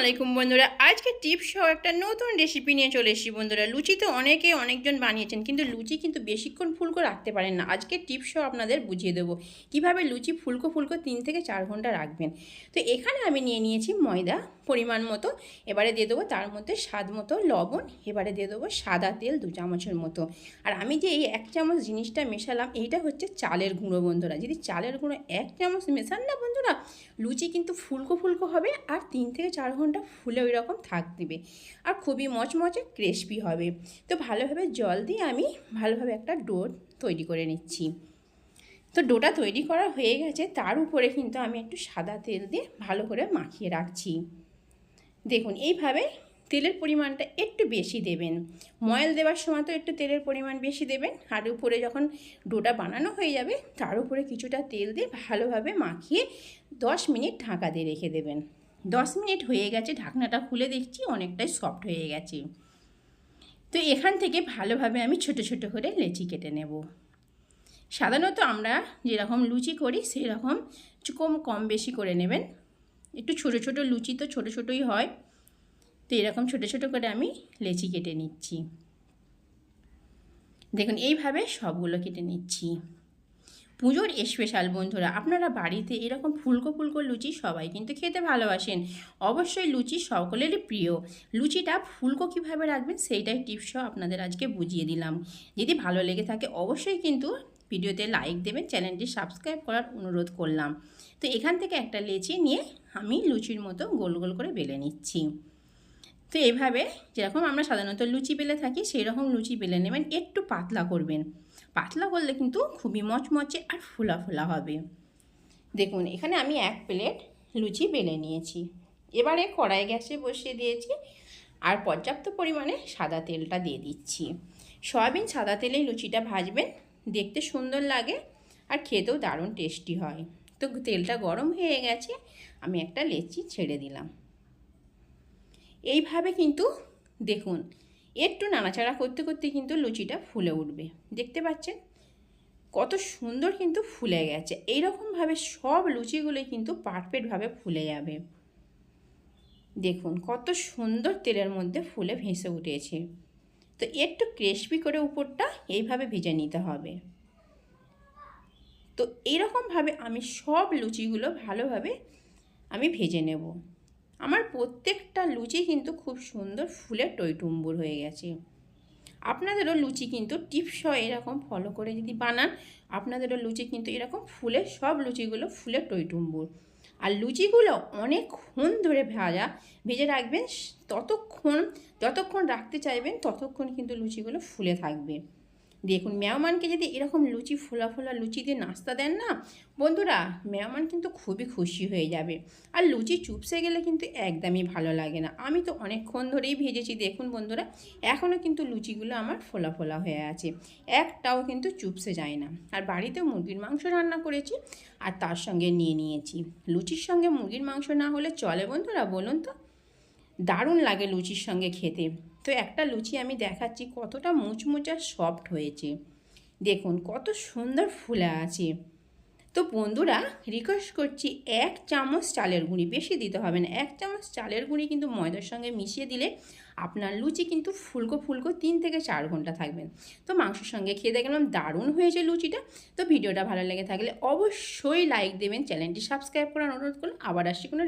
আলাইকুম বন্ধুরা। আজকে টিপস সহ একটা নতুন রেসিপি নিয়ে চলে এসেছি বন্ধুরা। লুচি তো অনেকে অনেকজন বানিয়েছেন, কিন্তু লুচি কিন্তু বেশিক্ষণ ফুলকো রাখতে পারেন না। আজকে টিপস সহ আপনাদের বুঝিয়ে দেবো। কীভাবে লুচি ফুলকো ফুলকো তিন থেকে চার ঘণ্টা রাখবেন? তো এখানে আমি নিয়ে নিয়েছি ময়দা পরিমাণ মতো। এবারে দিয়ে দেবো তার মধ্যে স্বাদ মতো লবণ। এবারে দিয়ে দেবো সাদা তেল দু চামচের মতো। আর আমি যে এই এক চামচ জিনিসটা মেশালাম, এইটা হচ্ছে চালের গুঁড়ো বন্ধুরা। যদি চালের গুঁড়ো এক চামচ মেশান না বন্ধুরা লুচি কিন্তু ফুলকো ফুলকো হবে আর তিন থেকে চার ঘণ্টা ফুলে ওই রকম থাক দিবে। আর খুবই মচমচে ক্রেসপি হবে। তো ভালোভাবে জল দিয়ে আমি ভালোভাবে একটা ডো তৈরি করে নিচ্ছি। তো ডোটা তৈরি করা হয়ে গেছে, তার উপরে কিন্তু আমি একটু সাদা তেল দিয়ে ভালো করে মাখিয়ে রাখছি। দেখুন, এইভাবে তেলের পরিমাণটা একটু বেশি দেবেন। ময়েল দেওয়ার সময় তো একটু তেলের পরিমাণ বেশি দেবেন। আর উপরে যখন ডোটা বানানো হয়ে যাবে, তার উপরে কিছুটা তেল দিয়ে ভালোভাবে মাখিয়ে দশ মিনিট ঢাকা দিয়ে রেখে দেবেন। দশ মিনিট হয়ে গেছে, ঢাকনাটা খুলে দেখছি অনেকটাই সফট হয়ে গেছে। তো এখান থেকে ভালোভাবে আমি ছোট ছোট করে লেচি কেটে নেব। সাধারণত আমরা যেরকম লুচি করি সেই রকম কম কম বেশি করে নেবেন। একটু ছোট ছোট লুচি তো ছোট ছোটই হয়। তো এরকম ছোট ছোট করে আমি লেচি কেটে নিচ্ছি। দেখুন, এইভাবে সবগুলো কেটে নিচ্ছি। পুজোর স্পেশাল বন্ধুরা, আপনারা বাড়িতে এরকম ফুলকো ফুলকো লুচি সবাই কিন্তু খেতে ভালোবাসেন। অবশ্যই লুচি সকলেরই প্রিয়। লুচিটা ফুলকো কীভাবে রাখবেন সেইটাই টিপসও আপনাদের আজকে বুঝিয়ে দিলাম। যদি ভালো লেগে থাকে অবশ্যই কিন্তু ভিডিওতে লাইক দেবেন চ্যানেলটি সাবস্ক্রাইব করার অনুরোধ করলাম। তো এখান থেকে একটা লেচি নিয়ে আমি লুচির মতো গোল গোল করে বেলে নিচ্ছি। তো এভাবে যেরকম আমরা সাধারণত লুচি বেলে থাকি সেই রকম লুচি বেলে নেবেন, একটু পাতলা করবেন। পাতলা করলে কিন্তু খুবই মচমচে আর ফোলা ফোলা হবে। দেখুন, এখানে আমি এক প্লেট লুচি বেলে নিয়েছি। এবারে কড়াই গ্যাসে বসিয়ে দিয়েছি আর পর্যাপ্ত পরিমাণে সাদা তেলটা দিয়ে দিচ্ছি। সয়াবিন সাদা তেলেই লুচিটা ভাজবেন, দেখতে সুন্দর লাগে আর খেতেও দারুণ টেস্টি হয়। তো তেলটা গরম হয়ে গেছে, আমি একটা লেচি ছেড়ে দিলাম। এইভাবে কিন্তু দেখুন, একটু নাড়াচাড়া করতে করতে কিন্তু লুচিটা ফুলে উঠবে। দেখতে পাচ্ছেন? কত সুন্দর কিন্তু ফুলে গেছে। এইরকমভাবে সব লুচিগুলোই কিন্তু পারফেক্টভাবে ফুলে যাবে। দেখুন, কত সুন্দর তেলের মধ্যে ফুলে ভেসে উঠেছে। তো একটু ক্রেসপি করে উপরটা এইভাবে ভেজে নিতে হবে। তো এইরকমভাবে আমি সব লুচিগুলো ভালোভাবে আমি ভেজে নেব। আমার প্রত্যেকটা লুচি কিন্তু খুব সুন্দর ফুলে টইটুম্বুর হয়ে গেছে। আপনাদেরও লুচি কিন্তু টিপস এরকম ফলো করে যদি বানান, আপনাদেরও লুচি কিন্তু এরকম ফুলে, সব লুচিগুলো ফুলে টইটুম্বুর। আর লুচিগুলো অনেকক্ষণ ধরে ভাজা, ভেজে রাখবেন, ততক্ষণ, যতক্ষণ রাখতে চাইবেন, ততক্ষণ কিন্তু লুচিগুলো ফুলে থাকবে। দেখুন, মেহমানকে যদি এরকম লুচি, ফোলা ফোলা লুচি দিয়ে নাস্তা দেন না, বন্ধুরা, মেহমান কিন্তু খুবই খুশি হয়ে যাবে। আর লুচি চুপসে গেলে কিন্তু একদমই ভালো লাগে না। আমি তো অনেকক্ষণ ধরেই ভেজেছি, দেখুন বন্ধুরা, এখনও কিন্তু লুচিগুলো আমার ফোলা ফোলা হয়ে আছে। একটাও কিন্তু চুপসে যায় না। আর বাড়িতে মুরগির মাংস রান্না করেছি আর তার সঙ্গে নিয়ে নিয়েছি। লুচির সঙ্গে মুরগির মাংস না হলে চলে বন্ধুরা, বলুন তো। দারুণ লাগে লুচির সঙ্গে খেতে। তো একটা লুচি আমি দেখাচ্ছি কতটা মুচমুচা সফট হয়েছে। দেখুন, কত সুন্দর ফুলে আছে। তো বন্ধুরা রিকোয়েস্ট করছি এক চামচ চালের গুঁড়ি, বেশি দিতে হবে না। এক চামচ চালের গুঁড়ি কিন্তু ময়দার সঙ্গে মিশিয়ে দিলে আপনার লুচি কিন্তু ফুলকো ফুলকো তিন থেকে চার ঘণ্টা থাকবেন তো মাংসের সঙ্গে খেয়ে দেখলাম দারুণ হয়েছে লুচিটা। তো ভিডিওটা ভালো লেগে থাকলে অবশ্যই লাইক দেবেন, চ্যানেলটি সাবস্ক্রাইব করার অনুরোধ করুন আবার আসছি কোনো